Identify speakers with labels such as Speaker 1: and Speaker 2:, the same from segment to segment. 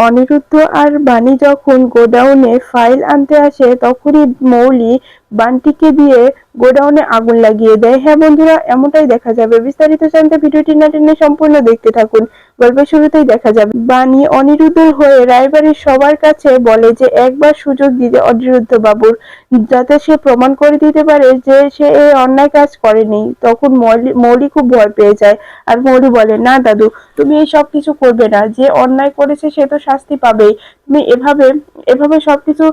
Speaker 1: অনিরুদ্ধ আর বাণী যখন গোডাউনে ফাইল আনতে আসে তখনই মৌলি বান্টিকে দিয়ে গোডাউনে আগুন লাগিয়ে দেয়। হ্যাঁ বন্ধুরা, এমনটাই দেখা যাবে। বিস্তারিত জানতে ভিডিওটি না টেনে সম্পূর্ণ দেখতে থাকুন। গল্পের শুরুতেই দেখা যাবে, বাণী অনিরুদ্ধের হয়ে রায়বাড়ির সবার কাছে বলে যে, একবার সুযোগ দিতে অনিরুদ্ধ বাবুর, যাতে সে প্রমাণ করে দিতে পারে যে সে এই অন্যায় কাজ করেনি। তখন মৌলি খুব ভয় পেয়ে যায়। আর মৌলি বলে, না দাদু, তুমি এই সব কিছু করবে না। যে অন্যায় করেছে সে তো শাস্তি পাবেই। তুমি এভাবে এভাবে সবকিছু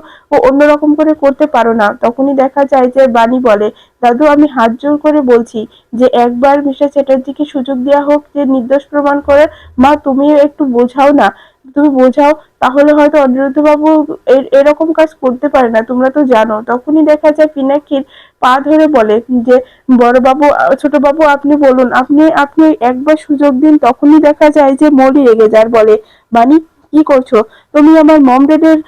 Speaker 1: অন্যরকম করে করতে পারো না। তখনই দেখা যায় যে বাণী বলে, দাদু, আমি হাত জোর করে বলছি যে একবার মিস্টার চ্যাটার্জিকে সুযোগ দেওয়া হোক যে নির্দোষ প্রমাণ করে মা, তুমিও একটু বোঝাও না। তুমি বোঝাও, তাহলে হয়তো অনিরুদ্ধ বাবু এরকম কাজ করতে পারে না। তোমরা তো জানো। তখনই দেখা যায় পিনাকির পা ধরে বলে যে বড় বাবু ছোট বাবু আপনি বলুন, আপনি আপনি একবার সুযোগ দিন। তখনই দেখা যায় যে মলি রেগে যার বলে, বাণী কি করছ? তুমি আমার মম ডেডের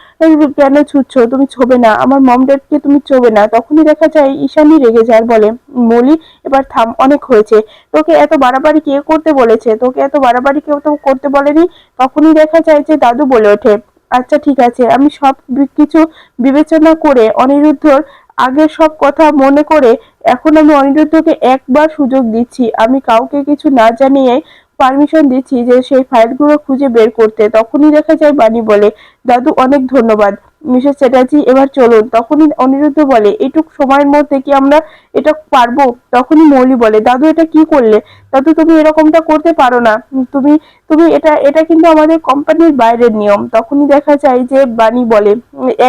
Speaker 1: কেন ছুটছ, তুমি ছোবে না। আমার মম ডেডকে তুমি চোবে না। তখনই দেখা যায় ঈশানী রেগে যায় বলে, মলি, এবার থাম, অনেক হয়েছে। তোকে এত বাড়াবাড়ি কে করতে বলেছে? তোকে এত বাড়াবাড়ি কেউ তো করতে বলেনি? তখনই দেখা যায় যে দাদু বলে ওঠে আচ্ছা ঠিক আছে। আমি সব কিছু বিবেচনা করে অনিরুদ্ধর আগের সব কথা মনে করে এখন আমি অনিরুদ্ধকে একবার সুযোগ দিচ্ছি। আমি কাউকে কিছু না জানিয়ে পারমিশন দিচ্ছি যে সেই ফাইলগুলো খুঁজে বের করতে। তখনই দেখা যায় বাণী বলে, দাদু, অনেক ধন্যবাদ। মিসেস চ্যাটার্জি, এবার চলুন। তখনই অনিরুদ্ধ বলে এটুক সময়ের মধ্যে কি আমরা এটা পারব? তখনই মৌলি বলে, দাদু, এটা কি করলে? দাদু, তুমি এরকমটা করতে পারো না। তুমি তুমি এটা এটা কিন্তু আমাদের কোম্পানির বাইরের নিয়ম। তখনই দেখা যায় যে বাণী বলে,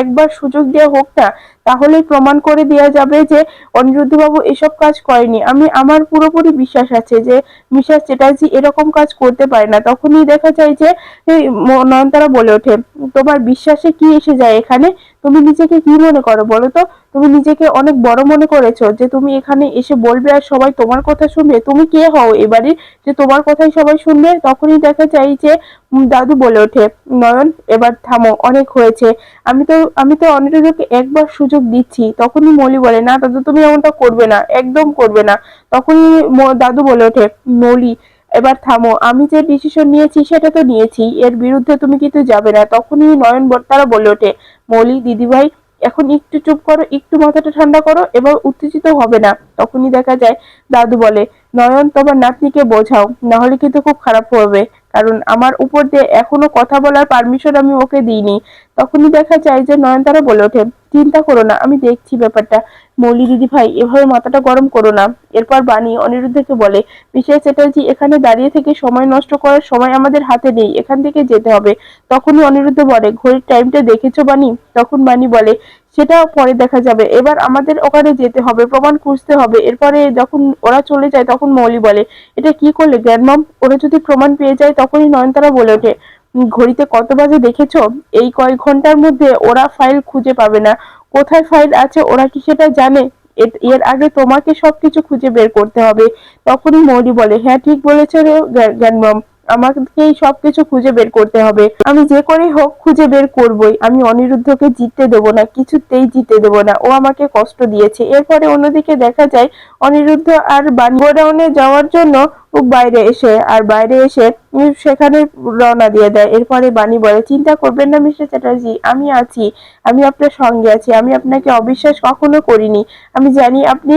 Speaker 1: একবার সুযোগ দেওয়া হোক না তাহলে প্রমাণ করে দেওয়া যাবে যে অনিরুদ্ধ বাবু এসব কাজ করেনি। আমি, আমার পুরোপুরি বিশ্বাস আছে যে মিশাস চ্যাটার্জি এরকম কাজ করতে পারে না। তখনই দেখা যায় যে নয়নতারা বলে ওঠে, তোমার বিশ্বাসে কি এসে যায় এখানে? তুমি নিজেকে কি মনে করো বলো তো? তুমি নিজেকে অনেক বড় মনে করেছ যে তুমি এখানে এসে বলবে আর সবাই তোমার কথা শুনবে। তুমি কে হও এবারে যে তোমার কথাই সবাই শুনবে, তখনই দেখা যায় যে দাদু বলে ওঠে, নয়ন, এবার থামো, অনেক হয়েছে। আমি তো আমি তো অনিরুদ্ধকে একবার সুযোগ দিচ্ছি। তখনই মলি বলে, না দাদু, তুমি এমনটা করবে না, একদম করবে না। তখনই দাদু বলে ওঠে, মলি, এবার থামো, আমি যে ডিসিশন নিয়েছি সেটা তো নিয়েছি। এর বিরুদ্ধে তুমি কিন্তু যাবে না। তখনই নয়ন তারা বলে ওঠে মৌলি, দিদিভাই, এখন একটু চুপ করো, একটু মাথাটা ঠান্ডা করো এবার উত্তেজিত হবে না। তখনই দেখা যায়, দাদু বলে, নয়ন, তোমার নাতনিকে বোঝাও নাহলে কিন্তু খুব খারাপ হবে। কারণ আমার উপর দিয়ে এখনও কথা বলার পারমিশন আমি ওকে দিইনি। তখনই দেখা যায় যে নয়ন তারা বলে ওঠে চিন্তা করো না, আমি দেখছি ব্যাপারটা। মৌলি দিদি ভাই, এভাবে মাথাটা গরম করো না। এরপর বাণী অনিরুদ্ধকে বলে বিশেষ চ্যাটার্জি, এখানে দাঁড়িয়ে থেকে সময় নষ্ট করার সময় আমাদের হাতে নেই, এখান থেকে যেতে হবে। তখনই অনিরুদ্ধ বলে, ঘড়ির টাইমটা দেখেছ বাণী? তখন বাণী বলে, সেটা পরে দেখা যাবে। এবার আমাদের ওখানে যেতে হবে, প্রমাণ খুঁজতে হবে। এরপরে যখন ওরা চলে যায়, তখন মৌলি বলে, এটা কি করলে গ্র্যান্ডমম ওরা যদি প্রমাণ পেয়ে যায়, তখনই নয়নতারা বলে ওঠে। ঘড়িতে কত বাজে দেখেছ? এই কয়েক ঘণ্টার মধ্যে ওরা ফাইল খুঁজে পাবে না। কোথায় ফাইল আছে, ওরা কি সেটা জানে? এর আগে তোমাকে সবকিছু খুঁজে বের করতে হবে। তখনই মৌরি বলে হ্যাঁ ঠিক বলেছ রে জ্ঞানমম আমাকেই সবকিছু খুঁজে বের করতে হবে। আমি যে করে হোক খুঁজে বের করবই। আমি অনিরুদ্ধকে জিততে দেব না, কিছুতেই জিতে দেব না। ও আমাকে কষ্ট দিয়েছে। এরপরে অন্যদিকে দেখা যায়, অনিরুদ্ধ আর গোডাউনে যাওয়ার জন্য বাইরে এসে, আর বাইরে এসে সেখানে রওনা দিয়ে দেয়। এরপরে বাণী বলে, চিন্তা করবেন না, মিস্টার চ্যাটার্জি, আমি আছি। আমি আপনার সঙ্গে আছি। আমি আপনাকে অবিশ্বাস কখনো করিনি। আমি জানি আপনি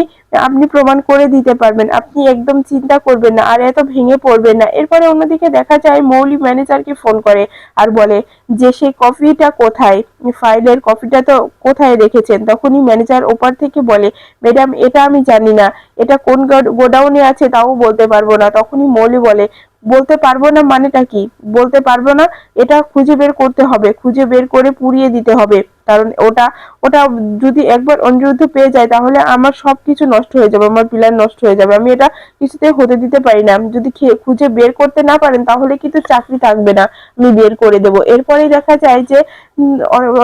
Speaker 1: আপনি প্রমাণ করে দিতে পারবেন। আপনি একদম চিন্তা করবেন না, আর এত ভেঙে পড়বেন না। এরপরে অন্যদিকে দেখা যায় মৌলি ম্যানেজারকে ফোন করে আর বলে যে সেই কফিটা কোথায়? ফাইলের কফিটা তো কোথায় রেখেছেন? তখনই ম্যানেজার ওপার থেকে বলে, ম্যাডাম, এটা আমি জানি না। এটা কোন গোডাউনে আছে তাও বলতে পারব না। তখনই মৌলি বলে, বলতে পারব না মানেটা কি? বলতে পারব না, এটা খুঁজে বের করতে হবে, খুঁজে বের করে পুড়িয়ে দিতে হবে। কারণ ওটা ওটা যদি একবার অনিরুদ্ধ পেয়ে যায়, তাহলে আমার সবকিছু নষ্ট হয়ে যাবে, আমার প্ল্যান নষ্ট হয়ে যাবে। আমি এটা কিছুতে হতে দিতে পারি না। যদি খুঁজে বের করতে না পারেন, তাহলে কিন্তু চাকরি থাকবে না, আমি বের করে দেব। এরপরেই দেখা যায় যে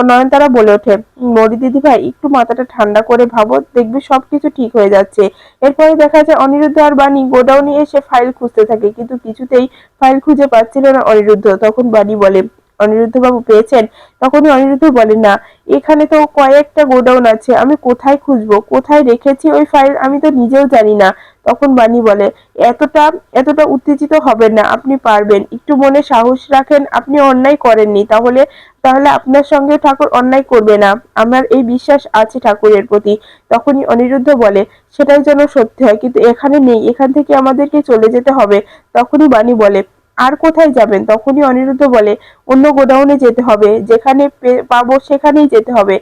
Speaker 1: নয়নতারা বলে ওঠে, মরি দিদি ভাই, একটু মাথাটা ঠান্ডা করে ভাবো, দেখবি সবকিছু ঠিক হয়ে যাচ্ছে। এরপরে দেখা যায় অনিরুদ্ধ আর বাণী গোডাউনে এসে ফাইল খুঁজতে থাকে, কিন্তু কিছুতেই ফাইল খুঁজে পাচ্ছিল না অনিরুদ্ধ। তখন বাণী বলে অনিরুদ্ধ বাবু পেয়েছেন, তখনই অনিরুদ্ধ বলে না, এখানে তো কয়েকটা গোডাউন আছে, আমি কোথায় খুঁজবো? কোথায় রেখেছি ওই ফাইল আমি তো নিজেও জানি না। তখন বাণী বলে, এতটা এতটা উত্তেজিত হবেন না, আপনি পারবেন। একটু মনে সাহস রাখেন, আপনি অন্যায় করেননি, তাহলে তাহলে আপনার সঙ্গে ঠাকুর অন্যায় করবে না। আমার এই বিশ্বাস আছে ঠাকুরের প্রতি। তখনই অনিরুদ্ধ বলে, সেটাই যেন সত্যি হয়, কিন্তু এখানে নেই, এখান থেকে আমাদেরকে চলে যেতে হবে। তখনই বাণী বলে আর কোথায় যাবেন? তখনই অনিরুদ্ধ বলে, অন্য গোডাউনে যেতে হবে। যেখানে পাবো সেখানেই যেতে হবে।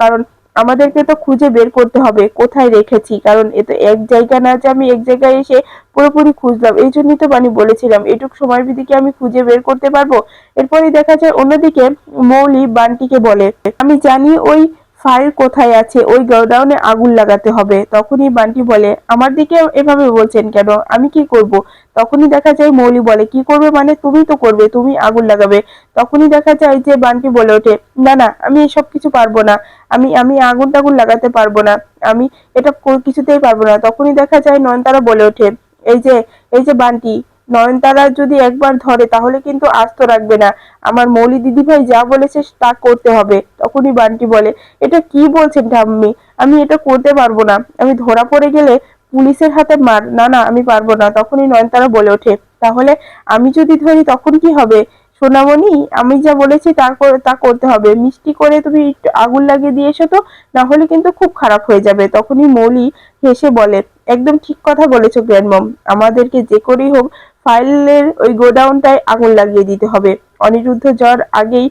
Speaker 1: কারণ আমাদেরকে তো খুঁজে বের করতে হবে, কোথায় রেখেছি? কারণ এ তো এক জায়গা না যে আমি এক জায়গায় এসে পুরোপুরি খুঁজলাম। এই জন্যই তো বানি বলেছিলাম, এটুক সময়ের ভিতরে আমি খুঁজে বের করতে পারব? এরপরে দেখা যায় অন্যদিকে মৌলি বান্টিকে বলে, আমি জানি ওই ফাইল কোথায় আছে? ওই গোডাউনে আগুন লাগাতে হবে। তখনই বান্টি বলে, আমার দিকে এভাবে বলছেন কেন? আমি কি করব? তখনই দেখা যায় মৌলি বলে, কি করবে মানে? তুমি তো করবে, তুমি আগুন লাগাবে। তখনই দেখা যায় যে বান্টি বলে ওঠে, না না, আমি এসব কিছু পারব না। আমি আমি আগুন টাগুন লাগাতে পারব না। আমি এটা কিছুতেই পারব না। তখনই দেখা যায় নয়নতারা বলে ওঠে, এই যে এই যে বান্টি নয়নতারা যদি একবার ধরে, তাহলে কিন্তু আস্ত রাখবে না। আমার মৌলি দিদিভাই যা বলেছে তা করতে হবে, তখনই বান্টি বলে, এটা কি বলছেন ঠাম্মি? আমি এটা করতে পারব না। আমি ধরা পড়ে গেলে পুলিশের হাতে মার না না, আমি পারব না তখনই নয়নতারা বলে ওঠে। তাহলে আমি যদি ধরি, তখন কি হবে? সোনামণি, আমি যা বলেছি তা কর- তা করতে হবে। মিষ্টি করে তুমি একটু আগুন লাগিয়ে দিয়ে এসো তো না হলে কিন্তু খুব খারাপ হয়ে যাবে তখনই মৌলি হেসে বলে। একদম ঠিক কথা বলেছ, গ্র্যান্ডমম। আমাদেরকে যে করেই হোক ফাইলের ওই গোডাউনটায় আগুন লাগিয়ে দিতে হবে। অনিরুদ্ধ জ্বর আগেই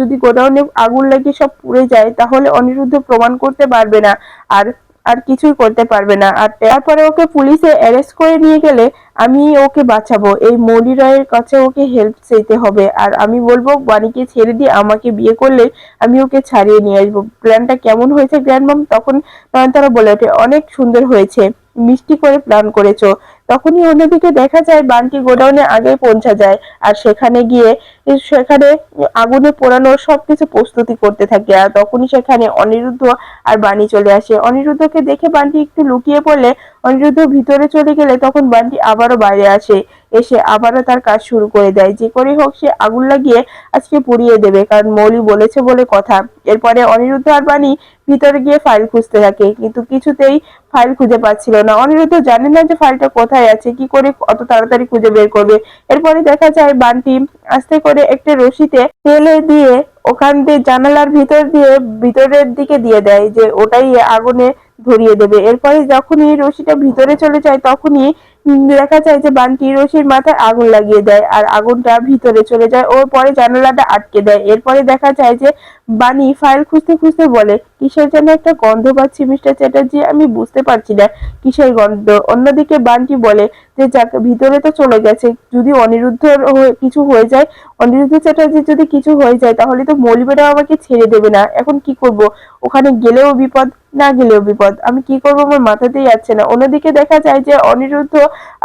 Speaker 1: যদি গোডাউনে আগুন লাগিয়ে সব পুড়ে যায়, তাহলে অনিরুদ্ধ প্রমাণ করতে পারবে না, আর আর কিছুই করতে পারবে না। আর তারপরে ওকে পুলিশে অ্যারেস্ট করে নিয়ে গেলে আমি ওকে বাঁচাবো। এই মৌলি রায়ের কাছে ওকে হেল্প চাইতে হবে। আর আমি বলব বাণীকে ছেড়ে দিয়ে আমাকে বিয়ে করলে আমি ওকে ছাড়িয়ে নিয়ে আসব। প্ল্যানটা কেমন হয়েছে গ্র্যান্ডমাম তখন তারা বলে ওঠে, অনেক সুন্দর হয়েছে। মিষ্টি করে প্ল্যান করেছ। তখনই অন্যদিকে দেখা যায় বানটি গোডাউনে আগে পৌঁছা যায়। আর সেখানে গিয়ে সেখানে আগুনে পোড়ানোর সবকিছু প্রস্তুতি করতে থাকে। আর তখনই সেখানে অনিরুদ্ধ আর বাণী চলে আসে। অনিরুদ্ধকে দেখে বান্টি একটু লুকিয়ে পড়লে অনিরুদ্ধ ভিতরে চলে গেলে তখন বান্টি আবারও বাইরে আসে। এসে আবারও তার কাজ শুরু করে দেয়। যে করে হোক সে আগুন লাগিয়ে আজকে পুড়িয়ে দেবে। কারণ মৌলি বলেছে বলে কথা। এরপরে অনিরুদ্ধ আর বাণী ভিতরে গিয়ে ফাইল খুঁজতে থাকে। কিন্তু কিছুতেই ফাইল খুঁজে পাচ্ছিল না। অনিরুদ্ধ জানে না যে ফাইলটা কোথায় আছে। কি করে অত তাড়াতাড়ি খুঁজে বের করবে? এরপরে দেখা যায় বান্টি আস্তে করে একটা রশিতে তেলে দিয়ে ওখান দিয়ে জানালার ভিতর দিয়ে ভিতরের দিকে দিয়ে দেয় যে ওটাই আগুনে ধরিয়ে দেবে। এরপরে যখনই রশিটা ভিতরে চলে যায়, তখনই দেখা যায় যে বান্টি রশির মাথায় আগুন লাগিয়ে দেয় আর আগুনটা ভিতরে চলে যায় ও পরে জানালাটা আটকে দেয়। এরপরে দেখা যায় যে বানি ফাইল খুঁজতে খুঁজতে বলে, কিসের যেন একটা গন্ধ পাচ্ছি, মিস্টার চ্যাটার্জি? আমি বুঝতে পারছি না। কিসের গন্ধ? অন্যদিকে বান্টি বলে, যে যাক, ভিতরে তো চলে গেছে। যদি অনিরুদ্ধ কিছু হয়ে যায়, অনিরুদ্ধ চ্যাটার্জি যদি কিছু হয়ে যায়, তাহলে তো মৌলিবেরাও আমাকে ছেড়ে দেবে না। এখন কি করব? ওখানে গেলেও বিপদ, না গেলেও বিপদ। আমি কি করব? আমার মাথাতেই যাচ্ছে না। অন্যদিকে দেখা যায় যে অনিরুদ্ধ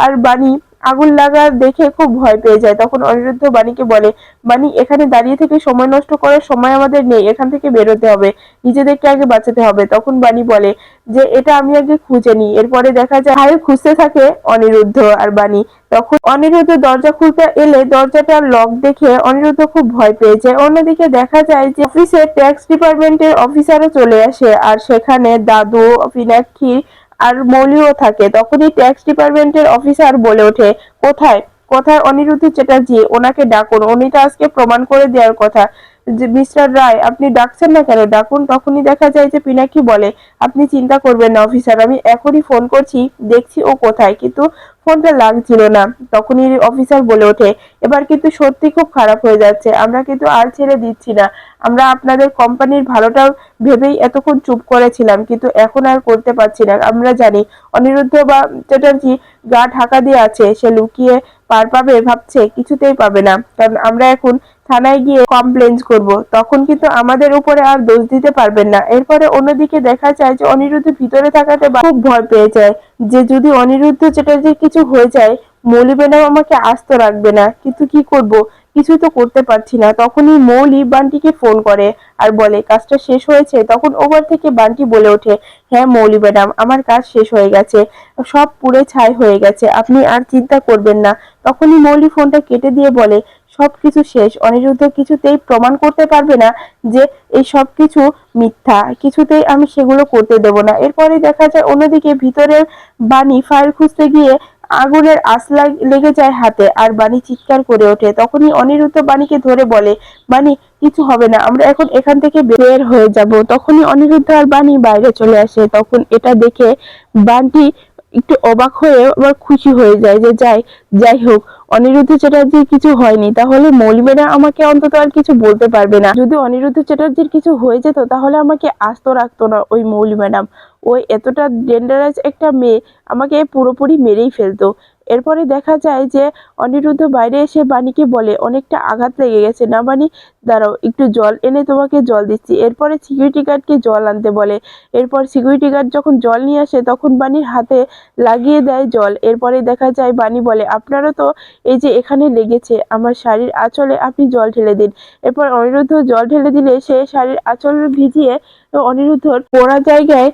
Speaker 1: আর বাণী আগুন লাগা দেখে খুব ভয় পেয়ে যায়। তখন অনিরুদ্ধ বাণীকে বলে, বাণী, এখানে দাঁড়িয়ে থেকে সময় নষ্ট করার সময় আমাদের নেই। এখান থেকে বেরোতে হবে। নিজেদেরকে আগে বাঁচাতে হবে। তখন বাণী বলে, যে এটা আমি আগে খুঁজে নিই। এরপরে দেখা যায়, হায়, খুঁজতে থাকে অনিরুদ্ধ আর বাণী। তখন অনিরুদ্ধ দরজা খুলতে এলে দরজাটা লক দেখে অনিরুদ্ধ খুব ভয় পেয়ে যায়। অন্যদিকে দেখা যায় যে অফিসে ট্যাক্স ডিপার্টমেন্টের অফিসারও চলে আসে। আর সেখানে দাদু, পিনাক্ষী আর মৌলিও থাকে। তখনই ট্যাক্স ডিপার্টমেন্টের অফিসার বলে ওঠে, কোথায়? কোথায় অনিরুদ্ধ চ্যাটার্জি? ওনাকে ডাকুন। উনি তো আজকে প্রমাণ করে দেওয়ার কথা। যে, মিস্টার রায়, আপনি ডাকছেন না কেন? ডাকুন, তখনই দেখা যায় যে পিনাকি বলে, আপনি চিন্তা করবেন না, অফিসার, আমি এখনই ফোন করছি, দেখছি ও কোথায়, কিন্তু ফোনটা লাগছিল না। তখনই অফিসার বলে ওঠে, এবার কিন্তু সত্যি খুব খারাপ হয়ে যাচ্ছে, আমরা কিন্তু আর ছেড়ে দিচ্ছি না। আমরা আপনাদের কোম্পানির ভালোটা ভেবেই এতক্ষণ চুপ করেছিলাম, কিন্তু এখন আর করতে পারছি না। আমরা জানি, অনিরুদ্ধ বা চ্যাটার্জি গা ঢাকা দিয়ে আছে, সে লুকিয়ে পার পাবে, ভাবছে, কিছুতেই পাবে না। কারণ আমরা এখন থানায় গিয়ে কমপ্লেন করব। তখন কিন্তু আমাদের উপরে আর দোষ দিতে পারবেন না। এরপরে অন্যদিকে দেখা যায় যে অনিরুদ্ধ ভিতরে থাকাতে খুব ভয় পেয়ে যায়। যে যদি অনিরুদ্ধ চ্যাটার্জির কিছু হয়ে যায় মৌলি ম্যাডাম আমাকে আস্ত রাখবে না। কিন্তু কি করব? কিছু তো করতে পারছি না। তখনই মৌলি বান্টিকে ফোন করে আর বলে, কাজটা শেষ হয়েছে? তখন ওভার থেকে বান্টি বলে ওঠে হ্যাঁ মৌলি ম্যাডাম আমার কাজ শেষ হয়ে গেছে। সব পুড়ে ছাই হয়ে গেছে। আপনি আর চিন্তা করবেন না। তখনই মৌলি ফোনটা কেটে দিয়ে বলে সবকিছু শেষ। অনিরুদ্ধ কিছুতেই প্রমাণ করতে পারবে না যে এই সব কিছু মিথ্যা। কিছুতেই আমি সেগুলো করতে দেব না। এরপরে দেখা যায় অন্যদিকে ভিতরের বাণী ফাইল খুঁজতে গিয়ে আগুনের আঁচ লাগ- যায় হাতে আর বাণী চিৎকার করে ওঠে। তখনই অনিরুদ্ধ বাণীকে ধরে বলে, বাণী, কিছু হবে না। আমরা এখন এখান থেকে বের হয়ে যাব। তখনই অনিরুদ্ধ আর বাণী বাইরে চলে আসে। তখন এটা দেখে বান্টি একটু অবাক হয়ে আবার খুশি হয়ে যায় যে, যাই যাই হোক, অনিরুদ্ধ চ্যাটার্জির কিছু হয়নি, তাহলে মলিমেরা আমাকে অন্তত আর কিছু বলতে পারবে না। যদি অনিরুদ্ধ চ্যাটার্জির কিছু হয়ে যেত, তাহলে আমাকে আস্ত রাখতো না ওই মৌলি ম্যাডাম। ওই এতটা ডেঞ্জারাস একটা মেয়ে আমাকে পুরোপুরি মেরেই ফেলতো। এরপরে দেখা যায় যে অনিরুদ্ধ বাইরে এসে বাণীকে বলে, অনেকটা আঘাত লেগে গেছে। না বাণী, দাঁড়াও, একটু জল এনে তোমাকে জল দিচ্ছি। এরপরে সিকিউরিটি গার্ডকে জল আনতে বলে। এরপর সিকিউরিটি গার্ড যখন জল নিয়ে আসে, তখন বাণীর হাতে লাগিয়ে দেয় জল। এরপরে দেখা যায় বাণী বলে, আপনারও তো এই যে এখানে লেগেছে, আমার শাড়ির আঁচলে আপনি জল ঢেলে দিন। এরপর অনিরুদ্ধ জল ঢেলে দিলে সে শাড়ির আঁচল ভিজিয়ে অনিরুদ্ধর পোড়া জায়গায়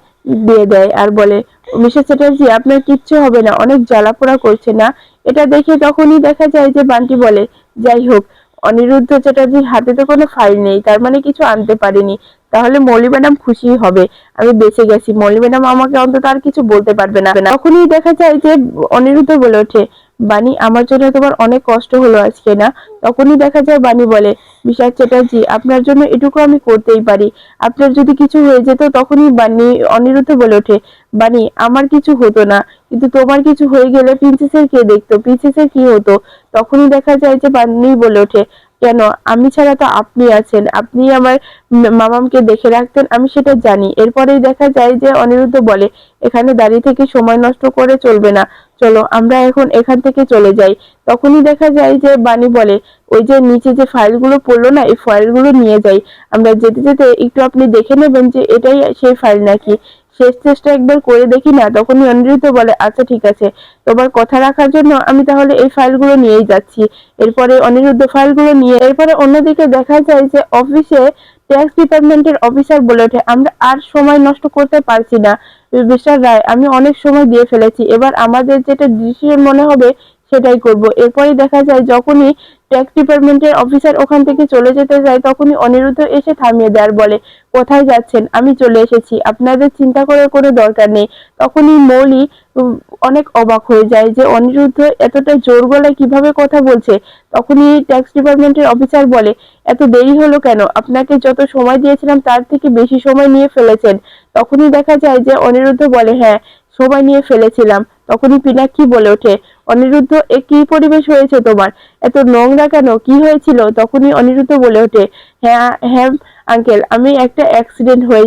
Speaker 1: দিয়ে দেয় আর বলে, মিসেস চ্যাটার্জি, আপনার কিচ্ছু হবে না, অনেক জ্বালাপোড়া করছে না? এটা দেখে তখনই দেখা যায় যে বান্টি বলে, যাই হোক, অনিরুদ্ধ চ্যাটার্জির হাতে তো কোনো ফাইল নেই, তার মানে কিছু আনতে পারেনি। তাহলে মৌলি ম্যাডাম খুশি হবে, আমি বেঁচে গেছি। মৌলি ম্যাডাম আমাকে অন্তত আর কিছু বলতে পারবে না। তখনই দেখা যায় যে অনিরুদ্ধ বলে ওঠে বাণী, আমার জন্য তোমার অনেক কষ্ট হলো আজকে না? তখনই দেখা যায় বাণী বলে বিশাল চ্যাটার্জি, আপনার জন্য এটুকু আমি করতেই পারি। আপনার যদি কিছু হয়ে যেত তখনই বাণী অনিরুদ্ধ বলে ওঠে, বাণী, আমার কিছু হতো না, কিন্তু তোমার কিছু হয়ে গেলে প্রিন্সেসের কে দেখতো? প্রিন্সেসের কি হতো? তখনই দেখা যায় যে বাণী বলে ওঠে, কেন? আমি ছাড়া তো আপনি আছেন, আপনি আমার মামামকে দেখে রাখতেন, আমি সেটা জানি। এরপরেই দেখা যায় যে অনিরুদ্ধ বলে, এখানে দাঁড়িয়ে থেকে সময় নষ্ট করে চলবে না। চলো, আমরা এখন এখান থেকে চলে যাই। তখনই দেখা যায় যে বাণী বলে, ওই যে নিচে যে ফাইলগুলো পড়ল না, এই ফাইলগুলো নিয়ে যাই। আমরা যেতে যেতে একটু আপনি দেখে নেবেন যে এটাই সেই ফাইল নাকি। শেষ চেষ্টা একবার করে দেখি না, তখনই অনিরুদ্ধ বলে আচ্ছা ঠিক আছে। তোমার কথা রাখার জন্য আমি তাহলে এই ফাইলগুলো নিয়েই যাচ্ছি। এরপরে অনিরুদ্ধ ফাইলগুলো নিয়ে, এরপরে অন্যদিকে দেখা যায় যে অফিসে ট্যাক্স ডিপার্টমেন্টের অফিসার বলে ওঠে, আমরা আর সময় নষ্ট করতে পারছি না। মিস্টার রায়, আমি অনেক সময় দিয়ে ফেলেছি। এবার আমাদের যেটা ডিসিশন মনে হবে সেটাই করব। এরপরে দেখা যায় যখনই ট্যাক্স ডিপার্টমেন্টের অফিসার ওখান থেকে চলে যেতে যায়, তখনই অনিরুদ্ধ এসে থামিয়ে দেয় আর বলে, কোথায় যাচ্ছেন? আমি চলে এসেছি। আপনাদের চিন্তা করার কোনো দরকার নেই। তখনই মৌলি অনেক অবাক হয়ে যায় যে অনিরুদ্ধ এতটা জোর গলায় কীভাবে কথা বলছে? তখনই ট্যাক্স ডিপার্টমেন্টের অফিসার বলে, এত দেরি হলো কেন? আপনাকে যত সময় দিয়েছিলাম তার থেকে বেশি সময় নিয়ে ফেলেছেন। তখনই দেখা যায় যে অনিরুদ্ধ বলে হ্যাঁ সময় নিয়ে ফেলেছিলাম। তখনই পিনাক্ষী বলে ওঠে? অনিরুদ্ধ, এ কি পরিবেশ হয়েছে তোমার? এত নোংরা কেন? কি হয়েছিল? তখনই অনিরুদ্ধ বলে ওঠে হ্যাঁ হ্যাঁ আঙ্কেল আমি একটা অ্যাক্সিডেন্ট হয়ে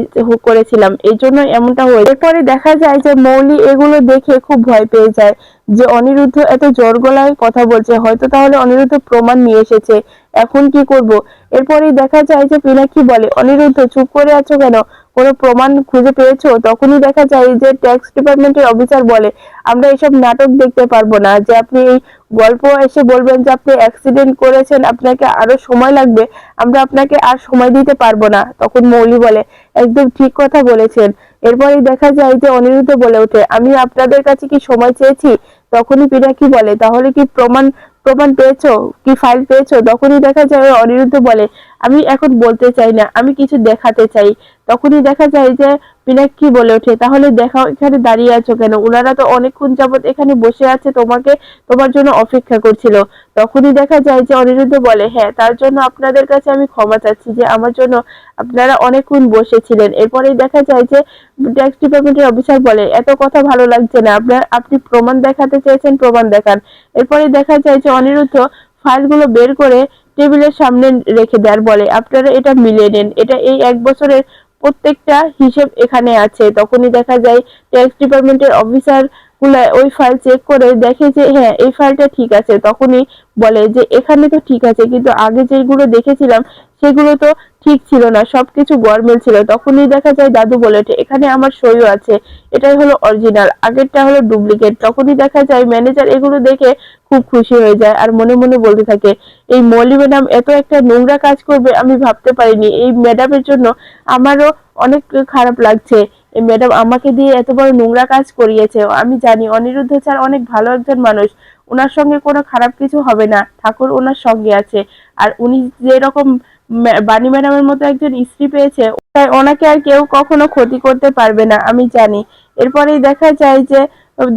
Speaker 1: করেছিলাম। এই জন্য এমনটা হয়ে এরপরে দেখা যায় যে মৌলি এগুলো দেখে খুব ভয় পেয়ে যায় যে অনিরুদ্ধ এত জোর গলায় কথা বলছে। হয়তো তাহলে অনিরুদ্ধ প্রমাণ নিয়ে এসেছে। এখন কি করব? এরপরেই দেখা যায় যে পিনাক্ষী বলে, অনিরুদ্ধ, চুপ করে আছো কেন? কোনো প্রমাণ খুঁজে পেয়েছ? তখনই দেখা যায় যে ট্যাক্স ডিপার্টমেন্টের অফিসার বলে, আমরা এসব নাটক দেখতে পারব না। যে আপনি এই গল্প এসে বলবেন যে আপনি অ্যাক্সিডেন্ট করেছেন, আপনাকে আরও সময় লাগবে, আমরা আপনাকে আর সময় দিতে পারব না। তখন মৌলি বলে, একদম ঠিক কথা বলেছেন। এরপরেই দেখা যায় যে অনিরুদ্ধ বলে ওঠে, আমি আপনাদের কাছে কি সময় চেয়েছি? তখনই পিনাকি বলে, তাহলে কি প্রমাণ প্রমাণ পেয়েছ? কি ফাইল পেয়েছ? তখনই দেখা যায় অনিরুদ্ধ বলে, আমি এখন বলতে চাই না, আমি কিছু দেখাতে চাই। তখনই দেখা যায় যে পিনাক্ষী বলে ওঠে? তাহলে দেখাও, এখানে দাঁড়িয়ে আছো কেন? ওনারা তো অনেকক্ষণ যাবত এখানে বসে আছে, তোমাকে তোমার জন্য অপেক্ষা করছিল। তখনই দেখা যায় যে অনিরুদ্ধ বলে হ্যাঁ তার জন্য আপনাদের কাছে আমি ক্ষমা চাচ্ছি যে আমার জন্য আপনারা অনেকক্ষণ বসেছিলেন। এরপরেই দেখা যায় যে ট্যাক্স ডিপার্টমেন্টের অফিসার বলে, এত কথা ভালো লাগছে না আপনার আপনি প্রমাণ দেখাতে চেয়েছেন, প্রমাণ দেখান। এরপরে দেখা যায় যে অনিরুদ্ধ ফাইলগুলো বের করে টেবিলের সামনে রেখে দেয় বলে, আপনারা এটা মিলিয়ে নেন। এটা এই এক বছরের প্রত্যেকটা হিসেব এখানে আছে। তখনই দেখা যায় ট্যাক্স ডিপার্টমেন্টের অফিসার ওই ফাইল চেক করে দেখে যে হ্যাঁ এই ফাইলটা ঠিক আছে। তখনই বলে যে, এখানে তো ঠিক আছে, কিন্তু আগে যেগুলো দেখেছিলাম, সেগুলো তো ঠিক ছিল না, সবকিছু গরমিল ছিল। তখনই দেখা যায় দাদু বলে এখানে আমার সইও আছে। এটাই হলো অরিজিনাল আগেরটা হলো ডুপ্লিকেট তখনই দেখা যায় ম্যানেজার এগুলো দেখে খুব খুশি হয়ে যায় আর মনে মনে বলতে থাকে, এই মলি ম্যাডাম এত একটা নোংরা কাজ করবে, আমি ভাবতে পারিনি। এই ম্যাডামের জন্য আমারও অনেক খারাপ লাগছে। ম্যাডাম আমাকে দিয়ে এত বড় নোংরা কাজ করিয়েছে। আমি জানি অনিরুদ্ধ স্যার অনেক ভালো একজন মানুষ। ওনার সঙ্গে কোনো খারাপ কিছু হবে না। ঠাকুর ওনার সঙ্গে আছে। আর উনি যেরকম বাণী ম্যাডামের মতো একজন স্ত্রী পেয়েছে তাই ওনাকে আর কেউ কখনো ক্ষতি করতে পারবে না, আমি জানি। এরপরেই দেখা যায় যে,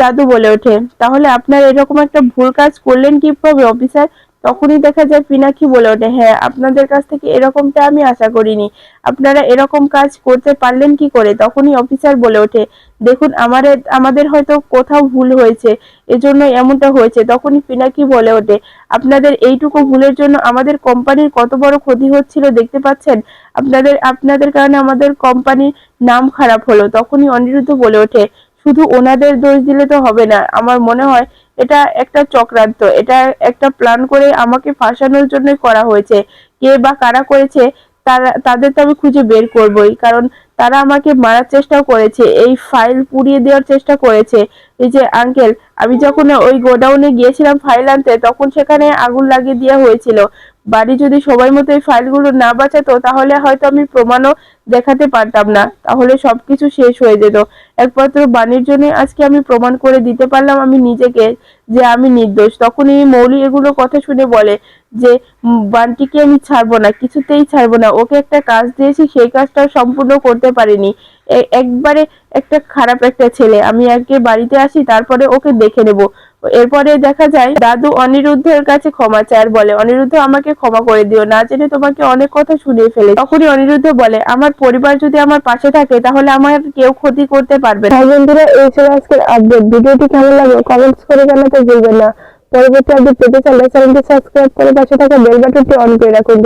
Speaker 1: দাদু বলে ওঠে, তাহলে আপনার এরকম একটা ভুল কাজ করলেন কীভাবে, অফিসার? তখনই দেখা যায় পিনাকি বলে ওঠে হ্যাঁ আপনাদের কাছ থেকে এরকমটা আমি আশা করিনি। আপনারা এরকম কাজ করতে পারলেন কি করে? তখনই অফিসার বলে ওঠে, দেখুন আমাদের আমাদের হয়তো কোথাও ভুল হয়েছে এজন্য এমনটা হয়েছে। তখনই পিনাকি বলে ওঠে, আপনাদের এইটুকু ভুলের জন্য আমাদের কোম্পানির কত বড় ক্ষতি হচ্ছিল, দেখতে পাচ্ছেন? আপনাদের আপনাদের কারণে আমাদের কোম্পানির নাম খারাপ হলো। তখনই অনিরুদ্ধ বলে ওঠে, শুধু ওনাদের দোষ দিলে তো হবে না। আমার মনে হয় এটা একটা চক্রান্ত। এটা একটা প্ল্যান করে আমাকে ফাঁসানোর জন্য করা হয়েছে। কে বা কারা করেছে তারা, তাদের তো আমি খুঁজে বের করবই। কারণ তারা আমাকে মারার চেষ্টাও করেছে, এই ফাইল পুড়িয়ে দেওয়ার চেষ্টা করেছে। এই যে আঙ্কেল আমি যখন ওই গোডাউনে গিয়েছিলাম ফাইল আনতে, তখন সেখানে আগুন লাগিয়ে দেওয়া হয়েছিল। বাড়ি যদি সবাই মতো এই ফাইলগুলো না বাঁচাতো, তাহলে হয়তো আমি প্রমাণও দেখাতে পারতাম না। তাহলে সবকিছু শেষ হয়ে যেত। একমাত্র বাণীর জন্য আজকে আমি প্রমাণ করে দিতে পারলাম আমি নিজেকে। যে আমি নির্দোষ। তখনই মৌলি এগুলো কথা শুনে বলে যে বানটিকে আমি ছাড়বো না, কিছুতেই ছাড়বো না। ওকে একটা কাজ দিয়েছি, সেই কাজটা সম্পূর্ণ করতে পারিনি। একবারে একটা খারাপ একটা ছেলে। আমি আগে বাড়িতে আসি, তারপরে ওকে দেখে নেব। এরপরে দেখা যায়, দাদু অনিরুদ্ধের কাছে ক্ষমা চায় বলে, অনিরুদ্ধ, আমাকে ক্ষমা করে দিও। না জেনে তোমাকে অনেক কথা শুনিয়ে ফেলে তখনই অনিরুদ্ধ বলে, আমার পরিবার যদি আমার পাশে থাকে, তাহলে আমার কেউ ক্ষতি করতে পারবে না। বন্ধুরা, এই ছিল আজকের আপডেট ভিডিওটি কেমন লাগল কমেন্টস করে জানাতে ভুলবেন না। পরবর্তী আপডেট পেতে চাইলে চ্যানেলটি সাবস্ক্রাইব করে পাশে থাকা বেল বাটনটি অন করে রাখুন।